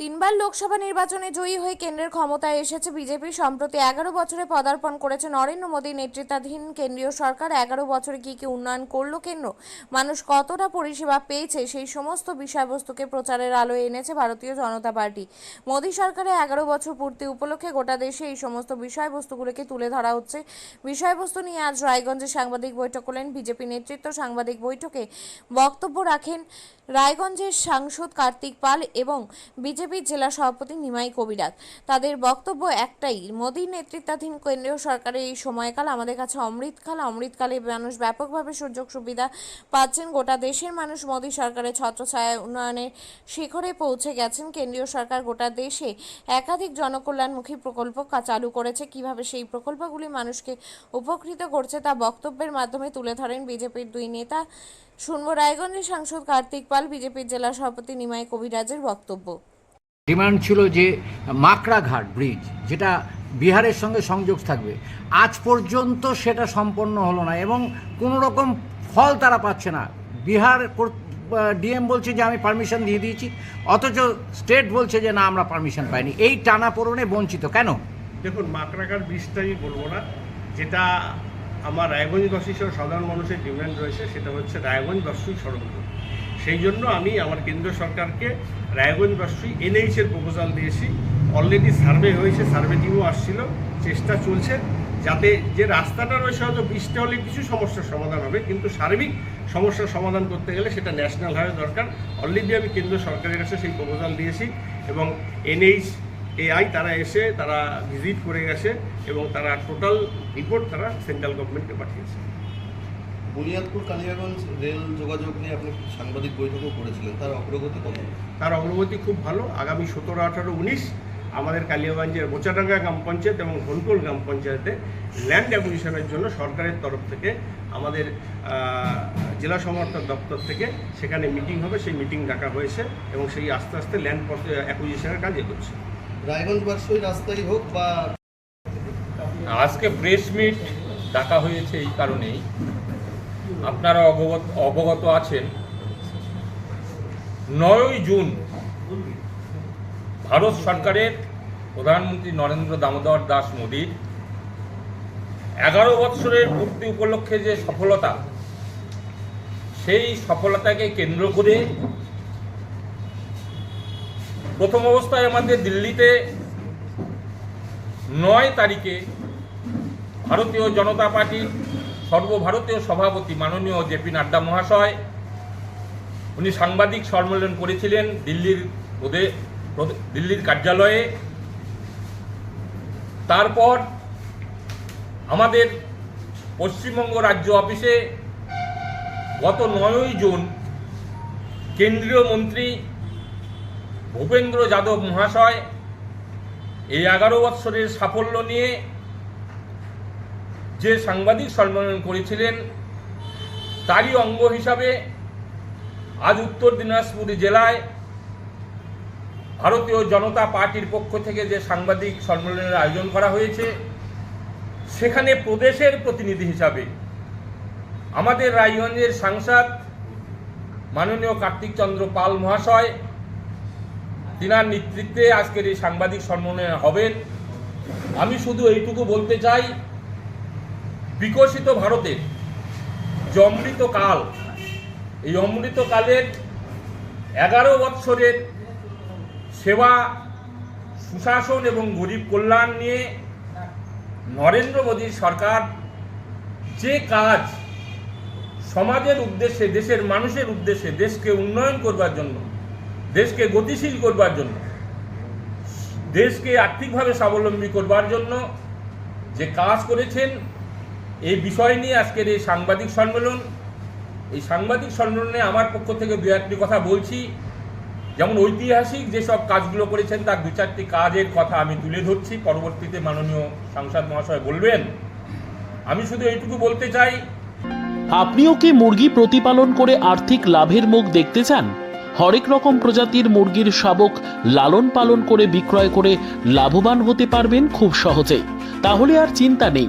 তিনবার লোকসভা নির্বাচনে জয়ী হয়ে কেন্দ্রের ক্ষমতায় এসেছে বিজেপি। সম্প্রতি এগারো বছরে পদার্পণ করেছে নরেন্দ্র মোদী নেতৃত্বাধীন কেন্দ্রীয় সরকার। এগারো বছরে কি কি উন্নয়ন করল কেন্দ্র? মানুষ কতটা পরিষেবা পেয়েছে? সেই সমস্ত বিষয়বস্তুকে প্রচারের আলোয় এনেছে ভারতীয় জনতা পার্টি। মোদী সরকারের এগারো বছর পূর্তি উপলক্ষে গোটা দেশে এই সমস্ত বিষয়বস্তুগুলোকে তুলে ধরা হচ্ছে। বিষয়বস্তু নিয়ে আজ রায়গঞ্জে সাংবাদিক বৈঠক করলেন বিজেপি নেতৃত্ব সাংবাদিক বৈঠকে বক্তব্য রাখেন রায়গঞ্জের সাংসদ কার্তিক পাল এবং বিজেপির জেলা সভাপতি নিমাই কবিরাজ তাদের বক্তব্য একটাই, মোদীর নেতৃত্বাধীন কেন্দ্রীয় সরকারের এই সময়কাল আমাদের কাছে অমৃতকাল। অমৃতকালে মানুষ ব্যাপকভাবে সুযোগ সুবিধা পাচ্ছেন। গোটা দেশের মানুষ মোদী সরকারের ছত্রছায়া উন্নয়নের শিখরে পৌঁছে গেছেন। কেন্দ্রীয় সরকার গোটা দেশে একাধিক জনকল্যাণমুখী প্রকল্প চালু করেছে। কীভাবে সেই প্রকল্পগুলি মানুষকে উপকৃত করছে তা বক্তব্যের মাধ্যমে তুলে ধরেন বিজেপির দুই নেতা। শুনব রায়গঞ্জের সাংসদ কার্তিক পাল, বিজেপির জেলা সভাপতি নিমাই কবিরাজের বক্তব্য। ডিমান্ড ছিল যে মাকড়াঘাট ব্রিজ যেটা বিহারের সঙ্গে সংযোগ থাকবে। আজ পর্যন্ত সেটা সম্পন্ন হলো না এবং কোনো রকম ফল তারা পাচ্ছে না। বিহার ডিএম বলছে যে আমি পারমিশন দিয়ে দিয়েছি, অথচ স্টেট বলছে যে না, আমরা পারমিশন পাইনি। এই টানা পূরণে বঞ্চিত কেন? দেখুন, মাকড়াঘাট বীজটা আমি বলব না। যেটা আমার রায়গঞ্জবাসী সহ সাধারণ মানুষের ডিমান্ড রয়েছে, সেটা হচ্ছে রায়গঞ্জবাসী সড়ক। সেই জন্য আমি আমার কেন্দ্র সরকারকে রায়গঞ্জবাসী এনএইচ এর প্রপোজাল দিয়েছি। অলরেডি সার্ভে হয়েছে সার্ভে টিমও আসছিল, চেষ্টা চলছে যাতে যে রাস্তাটা রয়েছে হয়তো বৃষ্টি হলে কিছু সমস্যার সমাধান হবে, কিন্তু সার্বিক সমস্যার সমাধান করতে গেলে সেটা ন্যাশনাল হাইওয়ে দরকার। অলরেডি আমি কেন্দ্র সরকারের কাছে সেই প্রপোজাল দিয়েছি এবং এনএইচ এআই তারা এসে, তারা ভিজিট করে গেছে এবং তারা টোটাল রিপোর্ট তারা সেন্ট্রাল গভর্নমেন্টকে পাঠিয়েছে। বুনিয়াদপুর কালিয়াগঞ্জ রেল যোগাযোগ নিয়ে আপনি সাংবাদিক বৈঠকও করেছিলেন তার অগ্রগতি কত? তার অগ্রগতি খুব ভালো। আগামী সতেরো আঠারো উনিশ আমাদের কালিয়াগঞ্জের বোচাডাঙ্গা গ্রাম পঞ্চায়েত এবং ধনকোল গ্রাম পঞ্চায়েতে ল্যান্ড অ্যাকুইজিশনের জন্য সরকারের তরফ থেকে আমাদের জেলা সমর্থক দপ্তর থেকে সেখানে মিটিং হবে। সেই মিটিং ডাকা হয়েছে এবং সেই আস্তে আস্তে ল্যান্ড অ্যাকুইজিশনের কাজ এগোচ্ছে। রায়গঞ্জ বারসই রাস্তাই হোক বা আজকে প্রেস মিট ডাকা হয়েছে এই কারণেই। আপনারা অবগত অবগত আছেন, নয়ই জুন ভারত সরকারের প্রধানমন্ত্রী নরেন্দ্র দামোদর দাস মোদীর এগারো বৎসরের পূর্তি উপলক্ষে যে সফলতা, সেই সফলতাকে কেন্দ্র করে প্রথম অবস্থায় আমাদের দিল্লিতে নয় তারিখে ভারতীয় জনতা পার্টির সর্বভারতীয় সভাপতি মাননীয় জেপি নাড্ডা মহাশয়, উনি সাংবাদিক সম্মেলন করেছিলেন দিল্লির দিল্লির কার্যালয়ে। তারপর আমাদের পশ্চিমবঙ্গ রাজ্য অফিসে গত নয়ই জুন কেন্দ্রীয় মন্ত্রী ভূপেন্দ্র যাদব মহাশয় এই এগারো বৎসরের সাফল্য নিয়ে যে সাংবাদিক সম্মেলন করেছিলেন, তারই অঙ্গ হিসাবে আজ উত্তর দিনাজপুর জেলায় ভারতীয় জনতা পার্টির পক্ষ থেকে যে সাংবাদিক সম্মেলনের আয়োজন করা হয়েছে, সেখানে প্রদেশের প্রতিনিধি হিসাবে আমাদের রায়গঞ্জের সাংসদ মাননীয় কার্তিক চন্দ্র পাল মহাশয়, তিনার নেতৃত্বে আজকের এই সাংবাদিক সম্মেলনে হবেন। আমি শুধু এইটুকু বলতে চাই বিকশিত ভারতের যে অমৃতকাল এই অমৃতকালের এগারো বৎসরের সেবা, সুশাসন এবং গরিব কল্যাণ নিয়ে নরেন্দ্র মোদীর সরকার যে কাজ সমাজের উদ্দেশ্যে, দেশের মানুষের উদ্দেশ্যে, দেশকে উন্নয়ন করবার জন্য, দেশকে গতিশীল করবার জন্য, দেশকে আর্থিকভাবে স্বাবলম্বী করবার জন্য যে কাজ করেছেন এই বিষয় নিয়ে আজকের এই সাংবাদিক সম্মেলন, এই সাংবাদিক সম্মেলনে আমার পক্ষ থেকে দু একটি কথা বলছি। যেমন ঐতিহাসিক যেসব কাজগুলো করেছেন, তার দু চারটি কাজের কথা আমি তুলে ধরছি। পরবর্তীতে মাননীয় সাংসদ মহাশয় বলবেন। আমি শুধু এইটুকু বলতে চাই, আপনিও কি মুরগি প্রতিপালন করে আর্থিক লাভের মুখ দেখতে চান? হরেক রকম প্রজাতির মুরগির শাবক লালন পালন করে বিক্রয় করে লাভবান হতে পারবেন খুব সহজেই। তাহলে আর চিন্তা নেই।